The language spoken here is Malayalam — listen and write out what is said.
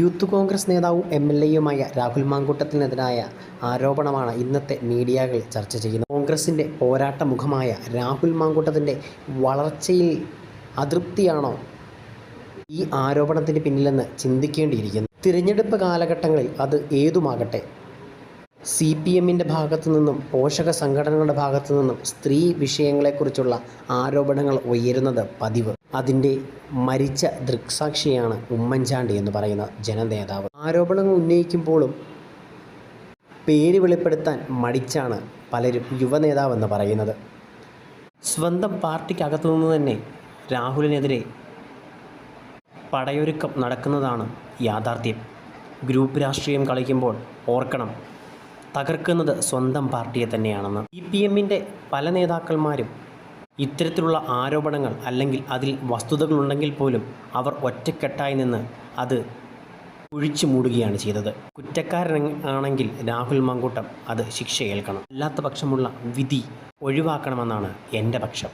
യൂത്ത് കോൺഗ്രസ് നേതാവും എം എൽ എയുമായ രാഹുൽ മാങ്കൂട്ടത്തിനെതിരായ ആരോപണമാണ് ഇന്നത്തെ മീഡിയകൾ ചർച്ച ചെയ്യുന്നത്. കോൺഗ്രസിന്റെ പോരാട്ട മുഖമായ രാഹുൽ മാങ്കൂട്ടത്തിന്റെ വളർച്ചയിൽ അതൃപ്തിയാണോ ഈ ആരോപണത്തിന് പിന്നിലെന്ന് ചിന്തിക്കേണ്ടിയിരിക്കുന്നു. തിരഞ്ഞെടുപ്പ് കാലഘട്ടങ്ങളിൽ അത് ഏതുമാകട്ടെ? സി പി എമ്മിന്റെ ഭാഗത്തു നിന്നും പോഷക സംഘടനകളുടെ ഭാഗത്തു നിന്നും സ്ത്രീ വിഷയങ്ങളെക്കുറിച്ചുള്ള ആരോപണങ്ങൾ ഉയരുന്നത് പതിവ്. അതിന്റെ മരിച്ച ദൃക്സാക്ഷിയാണ് ഉമ്മൻചാണ്ടി എന്ന് പറയുന്ന ജനനേതാവ്. ആരോപണങ്ങൾ ഉന്നയിക്കുമ്പോഴും പേര് വെളിപ്പെടുത്താൻ മടിച്ചാണ് പലരും യുവനേതാവെന്ന് പറയുന്നത്. സ്വന്തം പാർട്ടിക്കകത്തു നിന്ന് തന്നെ രാഹുലിനെതിരെ പടയൊരുക്കം നടക്കുന്നതാണ് യാഥാർത്ഥ്യം. ഗ്രൂപ്പ് രാഷ്ട്രീയം കളിക്കുമ്പോൾ ഓർക്കണം തകർക്കുന്നത് സ്വന്തം പാർട്ടിയെ തന്നെയാണെന്ന്. സി പി എമ്മിന്റെ പല നേതാക്കന്മാരും ഇത്തരത്തിലുള്ള ആരോപണങ്ങൾ അല്ലെങ്കിൽ അതിൽ വസ്തുതകളുണ്ടെങ്കിൽ പോലും അവർ ഒറ്റക്കെട്ടായി നിന്ന് അത് ഒഴിച്ചു മൂടുകയാണ് ചെയ്തത്. കുറ്റക്കാരൻ ആണെങ്കിൽ രാഹുൽ മങ്കൂട്ടം അത് ശിക്ഷ ഏൽക്കണം അല്ലാത്ത പക്ഷമുള്ള വിധി ഒഴിവാക്കണമെന്നാണ് എന്റെ പക്ഷം.